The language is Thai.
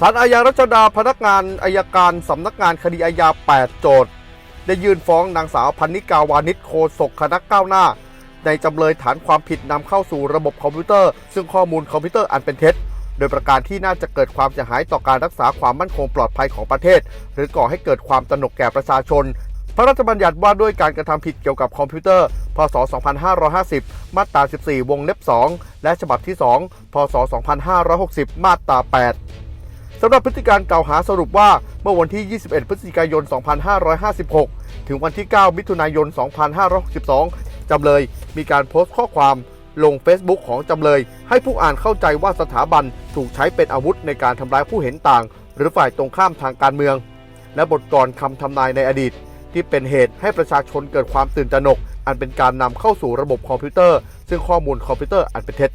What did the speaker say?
ศารอาญารัชดาพนักงานอายการสำนักงานคดีอาญา 8 โจทย์ ได้ยื่นฟ้องนางสาวพันนิกาวานิชโคศกคณะก้าวหน้า ในจำเลยฐานความผิดนำเข้าสู่ระบบคอมพิวเตอร์ ซึ่งข้อมูลคอมพิวเตอร์อันเป็นเท็จ โดยประการที่น่าจะเกิดความเสียหายต่อการรักษาความมั่นคงปลอดภัยของประเทศ หรือก่อให้เกิดความตระหนกแก่ประชาชน พระราชบัญญัติว่าด้วยการกระทำผิดเกี่ยวกับคอมพิวเตอร์ พศ 2550 มาตรา 14 วงเล็บ 2 และฉบับที่ 2 พศ 2560 มาตรา 8 สำหรับพฤติการกล่าวหาสรุปว่าเมื่อวันที่ 21 พฤศจิกายน 2556 ถึงวันที่ 9 มิถุนายน 2562 จำเลยมีการโพสต์ข้อความลง Facebook ของจำเลย ให้ผู้อ่านเข้าใจว่าสถาบันถูกใช้เป็นอาวุธในการทำร้ายผู้เห็นต่าง หรือฝ่ายตรงข้ามทางการเมือง และบทกลอนคำทำนายในอดีต ที่เป็นเหตุให้ประชาชนเกิดความตื่นตระหนก อันเป็นการนำเข้าสู่ระบบคอมพิวเตอร์ ซึ่งข้อมูลคอมพิวเตอร์อันเป็นเท็จ